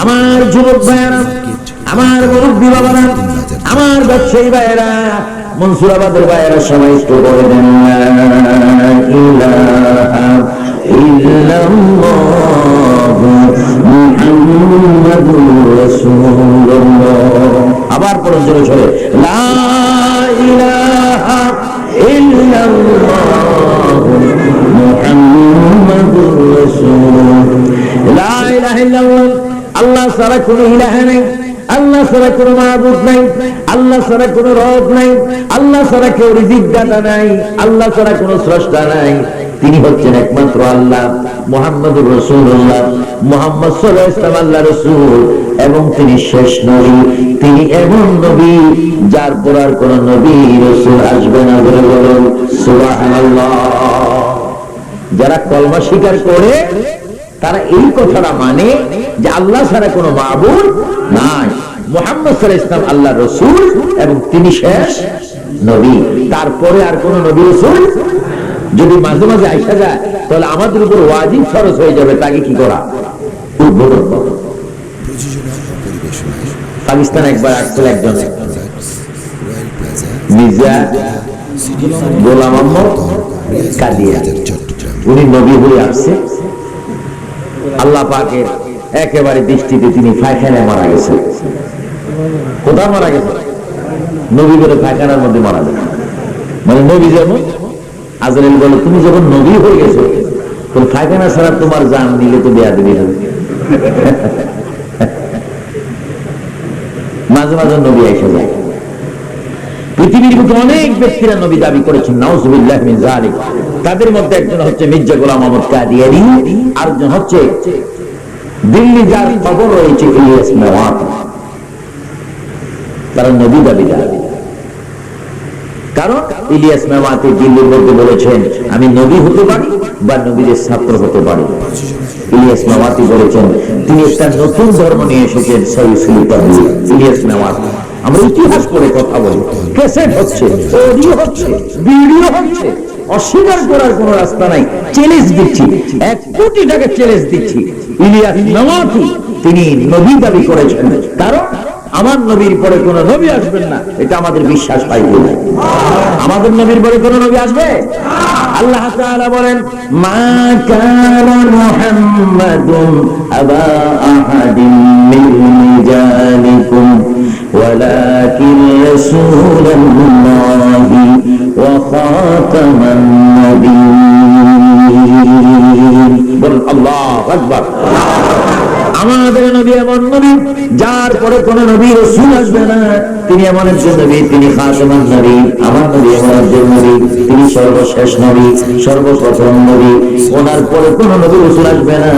আমার যুবক ভাইয়েরা, আমার মুরব্বী বাবারা, আমার ব্যবসায়ী ভাইয়েরা, মনসুরাবাদের ভাইয়েরা, সবাই একটু বলে দেন আবার পড়ুন জোরে জোরে লা ইলাহা আল্লাহ ছাড়া কোনো ইলাহা নেই। আল্লাহ ছাড়া কোনো মাহবুব নাই। আল্লাহ ছাড়া কোনো রব নাই। আল্লাহ ছাড়া কেউ রিজিক নাই। আল্লাহ ছাড়া কোনো স্রষ্টা নাই। তিনি হচ্ছেন একমাত্র আল্লাহ, মোহাম্মদুর রসুল্লাহ মোহাম্মদ সাল্লাহ আল্লাহ রসুল, এবং তিনি শেষ নবী। তিনি এমন নবী যার পর আর কোন নবী রসুল আসবে না বলে বলুন, সুবহানাল্লাহ। যারা কলমা স্বীকার করে তারা এই কথাটা মানে যে আল্লাহ ছাড়া কোনো মাহবুব নাই। মোহাম্মদ সাল্লাহ ইসলাম আল্লাহ রসুল এবং তিনি শেষ নবী। তারপরে আর কোন নবী রসুল? যদি মাঝে মাঝে আইসা যায়, তাহলে আমাদের উপর ওয়াজিব খরচ হয়ে যাবে, তাকে কি করা? উদ্বোধন করা। পাকিস্তান একবার আসছিল একজন। মির্জা গোলাম কাদিয়া। উনি নবী হয়ে আসছে। আল্লাহ পাকের একেবারে দৃষ্টিতে তিনি পায়খানায় মারা গেছে কোথায় মারা গেছে নবী বলে পায়খানার মধ্যে মারা গেছে মানে নবী যেমন, আজরাইল বলে, তুমি যখন নবী হয়ে গেছো, তখন পায়খানা ছাড়া তোমার জান নিলে তো দেয়া দিবি হবে। মাঝে মাঝে নবী এসে যায়। পৃথিবীর মধ্যে অনেক ব্যক্তিরা নবী দাবি করেছেন, নাউজুবিল্লাহ মিন যালিক। তাদের মধ্যে একজন হচ্ছে মির্জা গোলাম মোহাম্মদ কাদিয়ানি আরেকজন হচ্ছে দিল্লি যার খবর রয়েছে ইলিয়াস মেওয়াত। তারা নবী দাবি দাবি। কারণ ইলিয়াস মেমাতে দিল্লির মধ্যে বলেছেন, আমি নবী হতে পারি বা নবীদের ছাত্র হতে পারি। ইলিয়াস মেমাতি বলেছেন, তিনি একটা নতুন ধর্ম নিয়ে এসেছেন, সহি সুলিতা ইলিয়াস মেমাত আমরা ইতিহাস করে কথা বলি। ক্যাসেট হচ্ছে ভিডিও হচ্ছে, অস্বীকার করার কোন রাস্তা নাই। চ্যালেঞ্জ দিচ্ছি। এক কোটি টাকা চ্যালেঞ্জ দিচ্ছি। ইলিয়াস তিনি নবী দাবি করেছেন। কারণ আমার নবীর পরে কোন নবী আসবেন না। এটা আমাদের বিশ্বাস পাই আমাদের নবীর পরে কোন নবী আসবে? আল্লাহ বলেন, মা কানা মুহাম্মাদুন আবা আহাদিন। رسول الله وخاتم النبيين বলুন আল্লাহ আকবার আমাদের নবী এমন নবী যার পরে কোন নবী রসুল আসবে না তিনি এমন একজন নবী তিনি খাসমান নবী আমার নবী এমন একজন নবী তিনি সর্বশেষ নবী সর্বপ্রথম নবী ওনার পরে কোন নবী রসুল আসবে না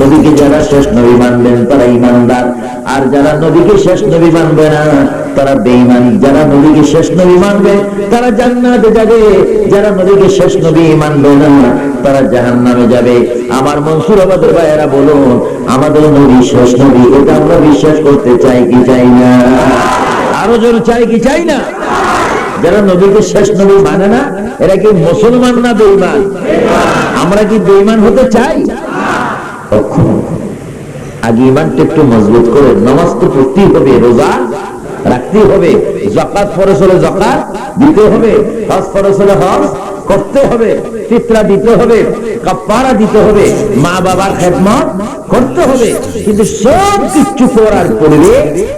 নবীকে যারা শেষ নবী মানবেন তারা ইমানদার আর যারা নবীকে শেষ নবী মানবে না, তারা বেঈমান। যারা নবীকে শেষ নবী মানবে, তারা জান্নাতে যাবে। যারা নবীকে শেষ নবী মানবে না, তারা জাহান্নামে যাবে। আমার মনসুর আমাদের ভাইয়েরা বলুন, আমাদের নবী শেষ নবী, এটা আমরা বিশ্বাস করতে চাই কি চাই না? আরও জন চাই কি চাই না? যারা নবীকে শেষ নবী মানে না, এরা কি মুসলমান না বেঈমান? আমরা কি বেঈমান হতে চাই? কখনো। আগে ইমানটা একটু মজবুত করে নামাজ তো পড়তেই হবে, রোজা রাখতে হবে জাকাত হলে জাকাত দিতে হবে, হজ হলে হজ করতে হবে, ফিতরা দিতে হবে দিতে হবে, মা বাবার খেদমত করতে হবে। কিন্তু সব কিছু করার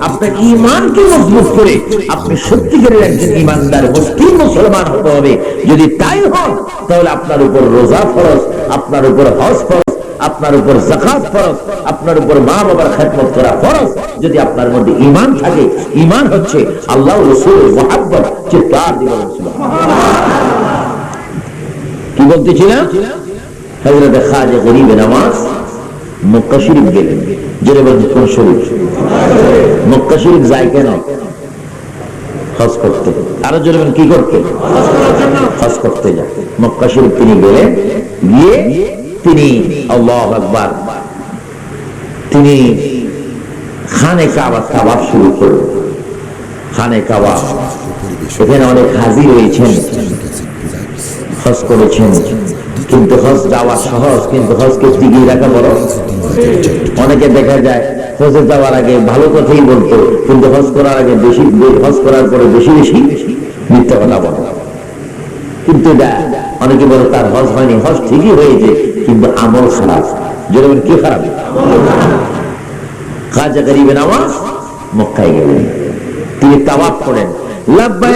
আপনার ইমানকে মজবুত করে আপনি সত্যিকারের একজন ইমানদার মুসলিম মুসলমান হতে হবে। যদি তাই হন, তাহলে আপনার উপর রোজা ফরজ, আপনার উপর হজ ফরজ আপনার উপর জাকাত ফরজ, আপনার উপর মা বাবার খেদমত করা ফরজ। যদি আপনার মধ্যে ইমান থাকে ইমান হচ্ছে আল্লাহ রসুল মোহাব্বত, চিৎকার দিবেন কি গরিবে নামাজ, মক্কা শরীফ গেলেন। কোন শরীফ? মক্কা শরীফ যায় কেন? হজ করতে। আরও জোরে কি করতে? হজ করতে যায়। মক্কা শরীফ তিনি গেলেন, গিয়ে তিনি আল্লাহ আকবার। তিনি খানে কাবা কাবাব শুরু করলেন। খানে কাবা। এখানে অনেক হাজি রয়েছেন। হজ করেছেন। কিন্তু হজ যাওয়া সহজ, কিন্তু হজকে টিকিয়ে রাখা বড়। অনেকে দেখা যায়, হজে যাওয়ার আগে ভালো কথাই বলতো, কিন্তু হজ করার আগে বেশি, হজ করার পরে বেশি বেশি মিথ্যা কথা বলো। কিন্তু এটা অনেকে বলে তার হজ হয়নি, হজ ঠিকই হয়েছে। কিন্তু আমল খারাপ যেরকম কি খারাপ? খাজা গরিবে নামাজ মক্কায় গেলেন। তিনি তাওয়াফ করেন। তিনি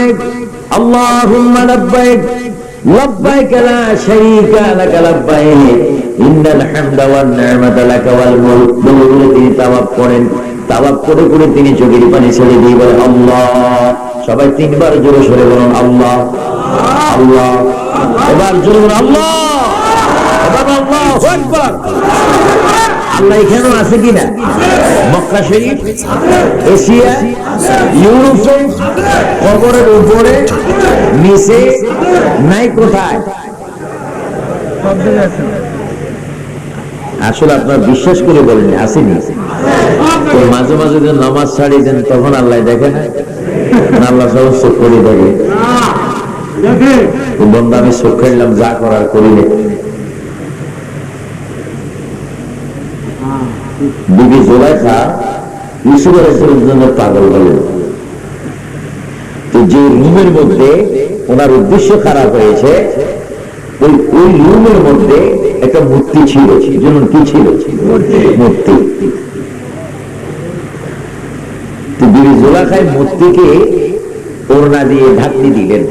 করে করে তিনি চোখের পানি ছেড়ে দিয়ে বলেন, আল্লাহ। সবাই তিনবার জোরে সরে বলুন, আল্লাহ। আল্লাহ। এবার জোরে আল্লাহ। আল্লাহু এখানেও আছে কিনা? মক্কা শরীফ এশিয়া ইউরোপে কবরের উপরে নিচে নাই কোথায়? আসলে আপনার বিশ্বাস করে বলেন আসেনি। মাঝে মাঝে যে নামাজ ছাড়িয়ে দেন তখন আল্লাহ দেখে না। না আল্লাহ চোখ করে দেখে। বন্ধু আমি চোখ খেললাম যা করার করিলে। বিবি জোলাইখা ইউসুফ আলাইসালামের জন্য পাগল হলেন। তো যে রুমের মধ্যে ওনার উদ্দেশ্য খারাপ হয়েছে ওই ওই রুমের মধ্যে একটা মূর্তি ছিল। যেমন কি ছিল? মূর্তি। তো বিবি জোলাখায় মূর্তিকে ওড়না দিয়ে ঢাকনি দিলেন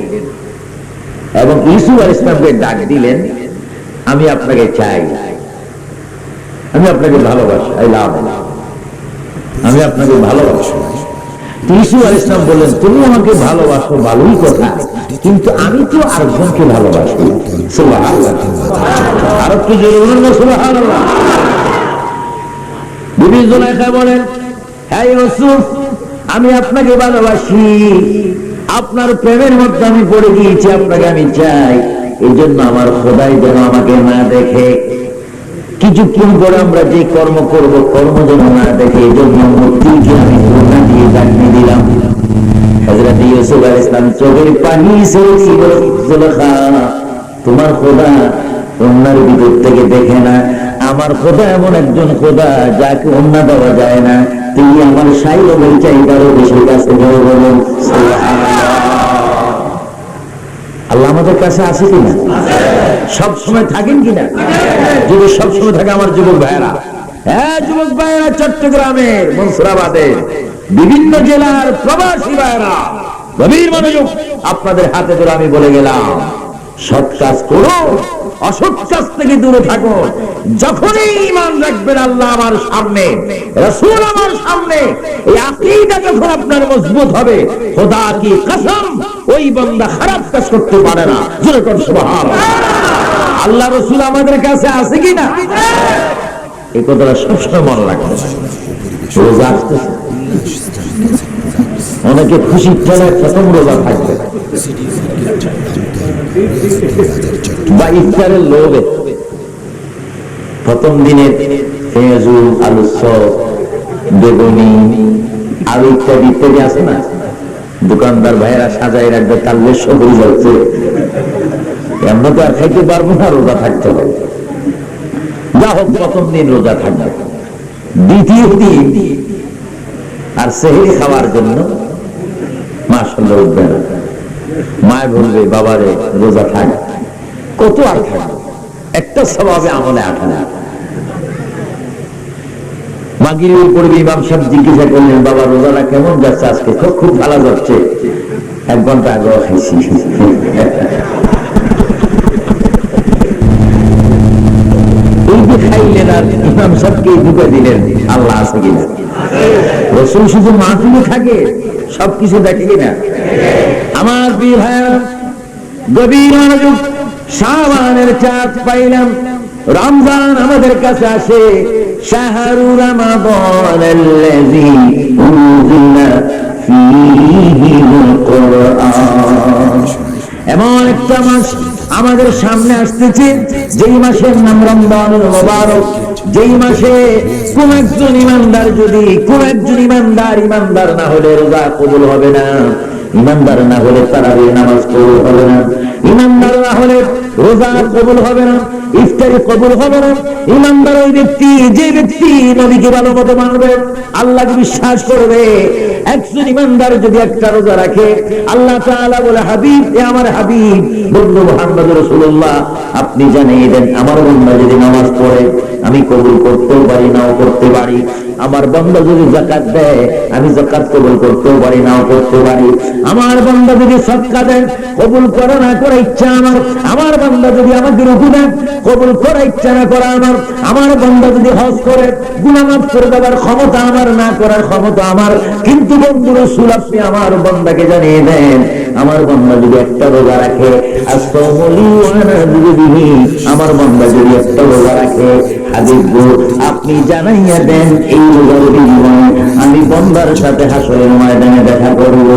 এবং ইসুফ আল ইসলামকে ডাক দিলেন আমি আপনাকে চাই। আমি আপনাকে ভালোবাসি আই লাভ আমি আপনাকে ভালোবাসি। ইসু আল ইসলাম বললেন, তুমি আমাকে ভালোবাসো ভালোই কথা, কিন্তু আমি তো আরেকজনকে ভালোবাসি। আর একটু বলুন আমি আপনাকে ভালোবাসি। আপনার প্রেমের মধ্যে আমি পড়ে গিয়েছি, আপনাকে আমি চাই। এই জন্য আমার খোদাই যেন আমাকে না দেখে কিছুক্ষণ পরে আমরা যে কর্ম করব, কর্ম যেন না দেখে জন্য মূর্তিকে আমি করোনা দিয়ে ডাকতে দিলাম। হজরত ইউসুফ আল ইসলাম চোখের পানি তোমার খোদা অন্যার ভিতর থেকে দেখে না, আমার খোদা এমন একজন খোদা যাকে অন্য দেওয়া যায় না, তিনি আমার সাই লোকের চাইবারও বেশি কাছে বড় বলুন। আল্লাহ আমাদের কাছে আছে কিনা? সব সময় থাকেন কিনা? যদি সব সময় থাকে আমার যুবক ভাইয়েরা। হ্যাঁ যুবক ভাইয়েরা চট্টগ্রামের মনসুরাবাদের বিভিন্ন জেলার প্রবাসী ভাইয়েরা, গভীর মনোযোগ আপনাদের হাতে ধরে আমি বলে গেলাম। করো থেকে দূরে থাকো। যখনই রাখবেন আল্লাহ আমার সামনে, রসুল আমার সামনে মজবুত হবে, খোদা কি কসম, ওই বান্দা খারাপ কাজ করতে পারে না। আল্লাহ রসুল আমাদের কাছে আছে কি না? এই কথাটা সবসময় মনে রাখবে অনেকে খুশির ঠেলায় প্রথম রোজা থাকবে। বা ইফতারের লোভে। প্রথম দিনের পেঁয়াজু আলু চপ বেগুনি আলু ইত্যাদি ইত্যাদি আছে না? দোকানদার ভাইয়েরা সাজাই রাখবে কালবে সবই যাচ্ছে। আমরা তো আর খাইতে পারব না, রোজা থাকতে হবে। যা হোক, প্রথম দিন রোজা থাকবে। দ্বিতীয় দিন আর সেহেরি খাওয়ার জন্য মা সঙ্গে উঠবে না মায় বলবে বাবারে রোজা থাক। কত আর থাকবে একটা স্বভাবে আমলে আঠা না। মাগির পড়বে ইমাম সাহেব জিজ্ঞাসা করলেন বাবা রোজাটা কেমন যাচ্ছে আজকে? খুব খুব ভালো যাচ্ছে। এক ঘণ্টা আগেও খাইছি। এই যে খাইলেন আর ইমাম সাহেবকে ঢুকে দিলেন আল্লাহ আছে কিনা? রসুল শুধু মাহফিলে থাকে। সব কিছু দেখে কিনা? আমার প্রিয় ভাইয়েরা গভীর সাবানের চাঁদ পাইলাম। রমজান আমাদের কাছে আসে। শাহরু রমাদান একটা মাস আমাদের সামনে আসতেছে, যেই মাসের নাম রমজানুল মোবারক, যেই মাসে কোন একজন ইমানদার যদি, কোন একজন ইমানদার ইমানদার না হলে রোজা কবুল হবে না, ইমানদার না হলে তারাবি নামাজ কবুল হবে না, ইমানদার না হলে রোজা কবুল হবে না, ইফতারি কবুল হবে না, ইমানদার ওই ব্যক্তি, যে ব্যক্তি নবীকে ভালো মতো মানবে, আল্লাহকে বিশ্বাস করবে একজন ইমানদার যদি একটা রোজা রাখে, আল্লাহ তাআলা বলে, হাবিব, এ আমার হাবিব। বন্ধু মোহাম্মদ রাসূলুল্লাহ, আপনি জানিয়ে দেন, আমার বান্দা যদি নামাজ পড়ে, আমি কবুল করতেও পারি, নাও করতে পারি। আমার বান্দা যদি জাকাত দেয়, আমি জাকাত কবুল করতেও পারি, নাও করতে পারি। আমার বান্দা যদি সৎকা দেন, কবুল করে না করে ইচ্ছা আমার। আমার বান্দা যদি আমাকে রুকু দেন, কবুল করে ইচ্ছা না করা আমার। আমার বান্দা যদি হজ করে, গুনামাফ করে দেওয়ার ক্ষমতা আমার, না করার ক্ষমতা আমার। কিন্তু বন্ধু রসুল, আপনি আমার বান্দাকে জানিয়ে দেন, আমার বান্দা যদি একটা রোজা রাখে আমার বান্দা যদি একটা রোজা রাখে আপনি জানাইয়া দেন, এই রোজার বিনিময়ে আমি বন্দার সাথে হাসরের ময়দানে দেখা করব।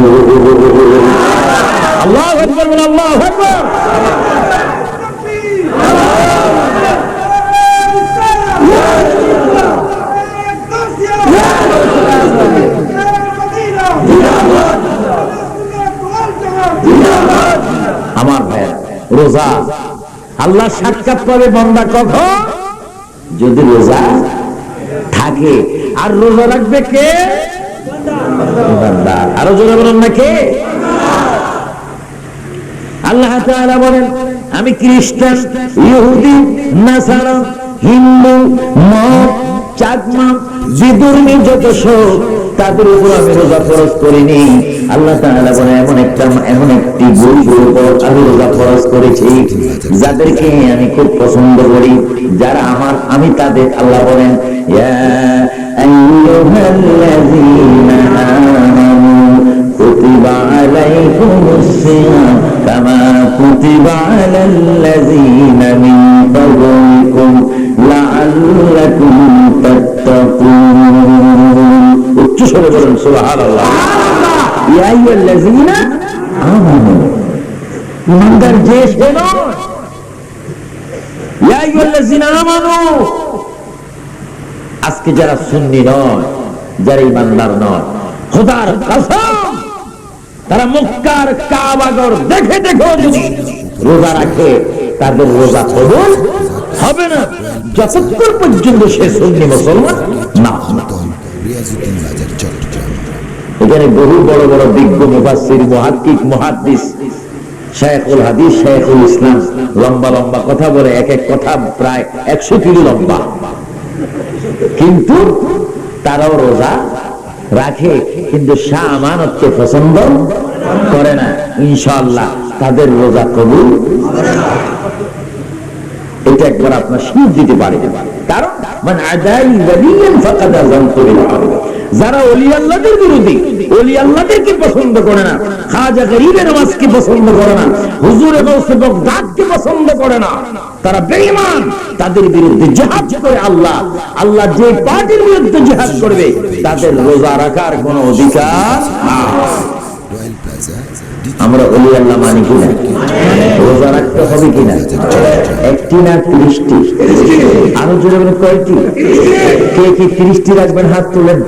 আমার ভাই রোজা আল্লাহ সাক্ষাৎ করে বন্দা কখন? যদি রোজা থাকে, আর রোজা রাখবে কে? আরও জোরে বলেন না কে? আল্লাহ বলেন, আমি খ্রিস্টান, ইহুদি, নাসারা, হিন্দু মত চাকমা বিদুর্মী যত সব তাদের উপর আমি রোজা ফরজ করিনি। আল্লাহ বলে, এমন একটা, এমন একটি গুরুগুর উপর আমি রোজা ফরজ করেছি। যাদেরকে আমি খুব পছন্দ করি, যারা আমার, আমি তাদের, আল্লাহ বলেন, ইয়া আইয়ুহাল্লাযীনা উচ্চ স্বরে বলেন ইমানদার যে আজকে যারা সুন্নি নয়, যারা ইমানদার নয়, খোদার তারা মক্কার কাবাগর দেখে দেখো যদি রোজা রাখে, তাদের রোজা কবুল হবে না। যতক্ষণ পর্যন্ত সে সুন্নি মুসলমান না। বাজার, চট্টগ্রাম। এখানে বহু বড় বড় শেখুল হাদিস শেখুল ইসলাম, লম্বা লম্বা কথা বলে এক এক কথা প্রায় একশো কিলো লম্বা। কিন্তু তারাও রোজা রাখে, কিন্তু শাহ আমানতকে পছন্দ করে না। ইনশাআল্লাহ তাদের রোজা কবুল এটা একবার আপনার সুর দিতে পারে। মানে আদাই ওয়ালিয়ান ফাকাদ আযানতু বিল যারা ওলি আল্লাহদের বিরোধী, ওলি আল্লাহদেরকে পছন্দ করে না, খাজা গরিবের নামাজকে পছন্দ করে না, হুজুর এবং বগদাদকে পছন্দ করে না, তারা বেঈমান, তাদের বিরুদ্ধে জিহাদ করে আল্লাহ। আল্লাহ যে পার্টির বিরুদ্ধে জিহাদ করবে, তাদের রোজা রাখার কোনো অধিকার নাই। আমরা অলি আল্লাহ মানি কিনা? রোজা রাখতে হবে কিনা? একটি না ত্রিশটি? আরও জোরে বলে কয়টি? কে কি ত্রিশটি রাখবেন হাত তুলেন?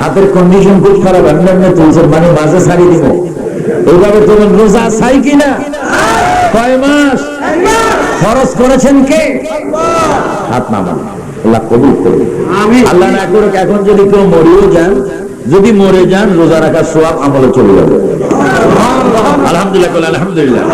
হাতের কন্ডিশন খুব খারাপ এমনি এমনি তুলছেন মানে মাঝে ছাড়ি দিব। এইভাবে তুলেন রোজা চাই কিনা? কয় মাস? খরচ করেছেন কে? হাত নামান। আল্লাহ কবুল করবে আল্লাহ না করুক এখন যদি কেউ মরেও যান যদি মরে যান রোজা রাখার সোয়াব আমলে চলে যাবে। আলহামদুলিল্লাহ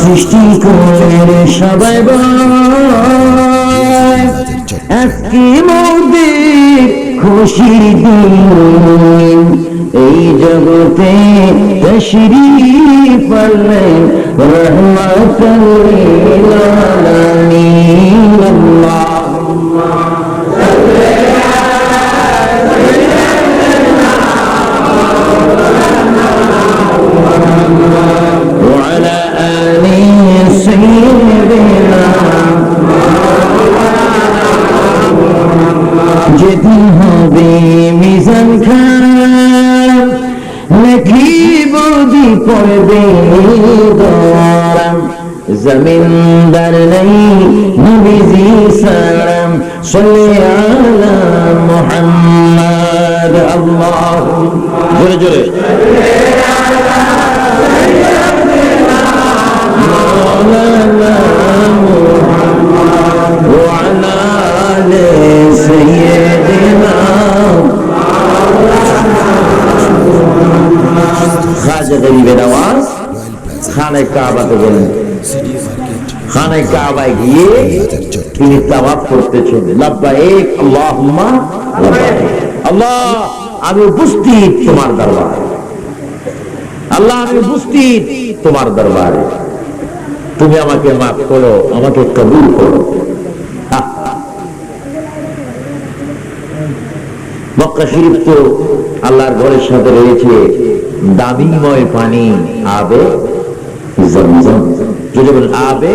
সৃষ্টি সবাই বয় খুশি এই জগতে তশরি পড়লেন রহমতুল লিল জমিনদার নেই নবীজি সালাম সল্লি আলা মুহাম্মদ আল্লাহ জোরে জোরে مولانا محمد وعلى آل سيدنا খাজা গরিবের আওয়াজ রয়্যাল প্লাজা খানায় কাবাতে গেলেন সিডি মার্কেট কাবায় গিয়ে তিনি তাওয়াফ করতেছেন লাব্বাইক আল্লাহ, আমি উপস্থিত তোমার আল্লাহ, আমি উপস্থিত তোমার দরবারে। তুমি আমাকে মাফ করো, আমাকে কবুল করো। মক্কা শরীফ তো আল্লাহর ঘরের সাথে রয়েছে দামিময় পানি, আবে যদি বলেন আবে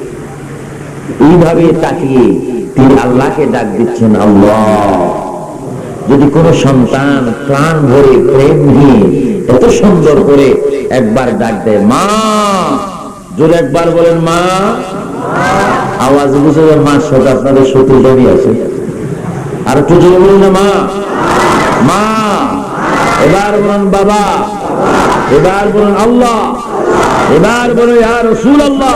এইভাবে তাকিয়ে তিনি আল্লাহকে ডাক দিচ্ছেন, আল্লাহ। যদি কোন সন্তান প্রাণ ভরে প্রেম নিয়ে এত সুন্দর করে একবার ডাক দেয়, মা! জোরে একবার বলেন, মা! আওয়াজ বুঝে যায় মা সাথে আপনাদের শত্রু জমি আছে। আর একটু জোরে বলুন না, মা! মা! এবার বলুন, বাবা! এবার বলুন, আল্লাহ! এবার বলুন, ইয়া রসুল আল্লাহ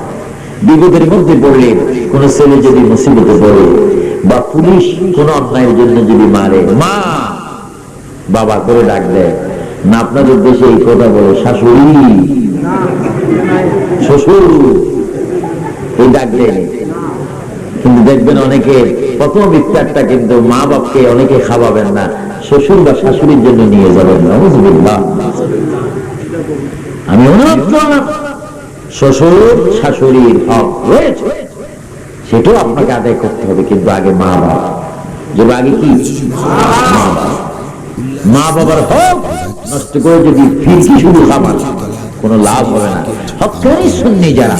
বিপদের মধ্যে পড়লে কোন ছেলে যদি মুসিবতে পড়ে বা পুলিশ কোন অন্যায়ের জন্য যদি মারে, মা বাবা করে ডাক দেয়। না আপনাদের দেশে এই কথা বলে, শাশুড়ি, শ্বশুর, এই ডাক দেয় কিন্তু দেখবেন অনেকে প্রথম ইফতারটা কিন্তু মা বাপকে অনেকে খাওয়াবেন না, শ্বশুর বা শাশুড়ির জন্য নিয়ে যাবেন না আমি অনুরোধ করলাম শ্বশুর শাশুড়ির হক রয়েছে। সেটাও আপনাকে আদায় করতে হবে কিন্তু আগে মা বাবা। যে আগে কি? মা বাবা। মা বাবার হক নষ্ট করে যদি ফিরকি শুধু খাবার কোনো লাভ হবে না। হকানি শুননি যারা,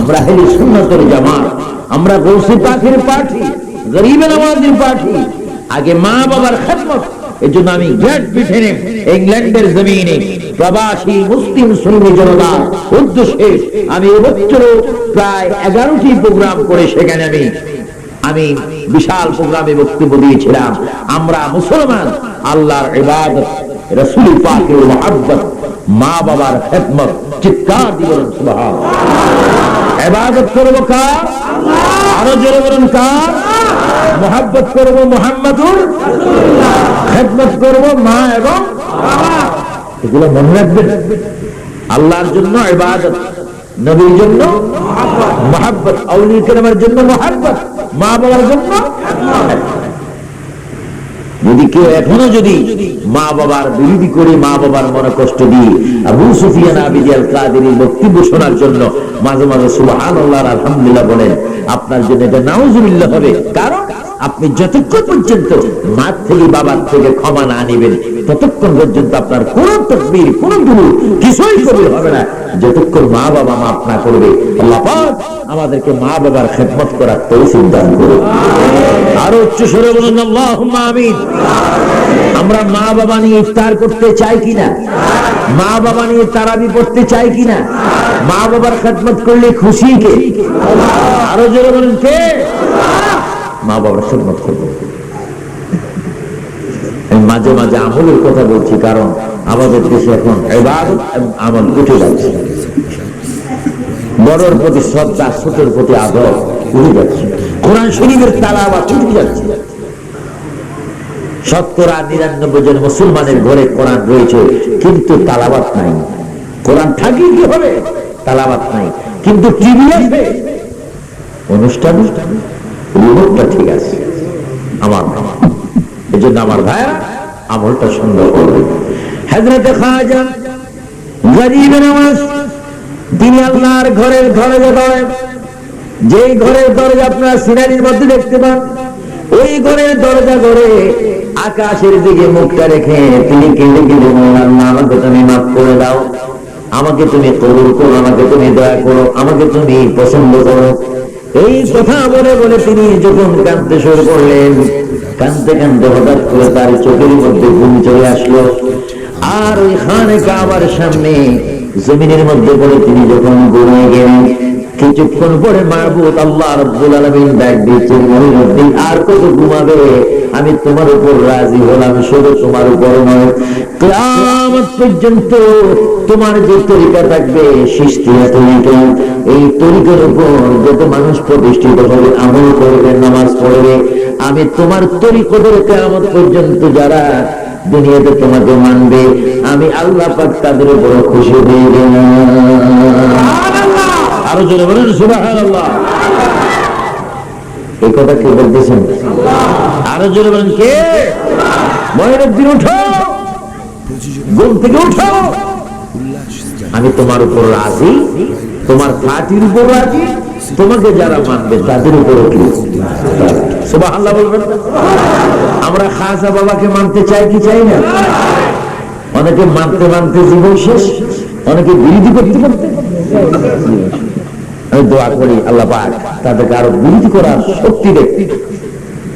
আমরা হেলি সুন্নতর জামা আমরা গৌসি পাখির পাঠি, গরিবের আমাদের পাঠি, আগে মা বাবার খেদমত এই জন্য আমি গ্রেট ব্রিটেনে ইংল্যান্ডের জমিনে প্রবাসী মুসলিম সুন্নি জনতা, উদ্দেশ্যে আমি এবছর প্রায় এগারোটি প্রোগ্রাম করে সেখানে আমি আমি বিশাল প্রোগ্রামে বক্তব্য দিয়েছিলাম। আমরা মুসলমান, আল্লাহর ইবাদত, রসুল পাকের মা বাবার খেদমত, চিৎকার দিবেন সুবহান কার? আরও জোরে বলুন কার? মহাব্বত করব মোহাম্মদুর। খেদমত করব মা এবং এগুলো মনে রাখবেন। আল্লাহর জন্য ইবাদত, নবীর জন্য মহাব্বত, আউলিয়া কেরামের জন্য মহাব্বত, মা বাবার জন্য যদি কেউ এখনও যদি মা বাবার বিরোধী করে মা বাবার মনে কষ্ট দিয়ে আবু সুফিয়ান আবিদি আল কাদেরী বক্তব্য শোনার জন্য মাঝে মাঝে সুবহান আল্লাহ আলহামদুলিল্লাহ বলেন আপনার জন্য এটা নাউজুবিল্লাহ হবে। কারণ আপনি যতক্ষণ পর্যন্ত মা থেকে বাবার থেকে ক্ষমা না নেবেন, ততক্ষণ পর্যন্ত আপনার কোন তকবির, কোন গুরু কিছুই কবির হবে না। যতক্ষণ মা বাবা মাফ না করবে, আল্লাহ আমাদেরকে মা বাবার খেদমত করার দান করুন। আরও উচ্চ স্বরে বলুন আমরা মা বাবা নিয়ে ইফতার করতে চাই কিনা মা বাবা নিয়ে তারাবি পড়তে চাই কিনা মা বাবার খেদমত করলে খুশি কে? আরও জোরে বলুন, কে? মা বাবার খেদমত করব। মাঝে মাঝে আমলের কথা বলছি, কারণ আমাদের দেশে এখন এবার আমল উঠে যাচ্ছে। বড়র প্রতি শ্রদ্ধা, ছোটের প্রতি আদর উঠে যাচ্ছে। কোরআন শরীফের তালা আবার উঠে যাচ্ছে শতকরা নিরানব্বই জন মুসলমানের ঘরে কোরআন রয়েছে, কিন্তু তালাবাত নাই। কোরআন থাকি কি হবে? তালাবাত নাই। কিন্তু টিভি আছে অনুষ্ঠান রিমোটটা ঠিক আছে। আমার এই জন্য আমার ভাইয়া আমলটা সুন্দর করবে হাজরতে খাজা গরিব নামাজ তিনি আল্লাহর ঘরের ঘরে ঘরে যেই ঘরের দরজা আপনার সিনারির মধ্যে দেখতে পান, ওই ঘরের দরজা করে আকাশের দিকে মুখটা রেখে তিনি কেঁদে কেঁদে বলেন আমাকে তুমি মাফ করে দাও। আমাকে তুমি কবুল করো, আমাকে তুমি দয়া করো, আমাকে তুমি পছন্দ করো। এই কথা বলে বলে তিনি যখন কাঁদতে শুরু করলেন, কাঁদতে কাঁদতে হঠাৎ করে তার চোখের মধ্যে ঘুম চলে আসলো। আর ওই খানে কাবার সামনে জমিনের মধ্যে পড়ে তিনি যখন ঘুমিয়ে গেলেন কিছুক্ষণ পরে মাহবুব, আল্লাহ রব্বুল আলামিন ডাক দিচ্ছেন মহিনুদ্দিন, আর কত ঘুমাবে? আমি তোমার উপর রাজি হলাম, শুধু তোমার উপর নয়। কিয়ামত পর্যন্ত তোমার যে তরিকা থাকবে সৃষ্টিয়া তরিকা। এই তরিকার উপর যত মানুষ প্রতিষ্ঠিত হবে, আমল করবে, নামাজ পড়বে, আমি তোমার তরিকদের কিয়ামত পর্যন্ত যারা দুনিয়াতে তোমাকে মানবে, আমি আল্লাহ পাক তাদের উপর খুশি হয়ে গেলাম আরও জোরে বলেন এই কথা কে বলতেছেন? আরও জোরে বলেন কে? মহিনুদ্দিন উঠো! ঘুম থেকে উঠো! আমি তোমার উপর রাজি তোমার পার্টির উপর রাজি তোমাকে যারা মানবে তাদের উপর কি সুবহানাল্লাহ বলবেন। আমরা খাজা বাবাকে মানতে চাই কি চাই না? অনেকে মানতে মানতে জীবন শেষ অনেকে বিরোধী করতে করতে। আমি দোয়া করি আল্লাহ পাক তাদেরকে আরও বিরোধী করার শক্তি দেখ।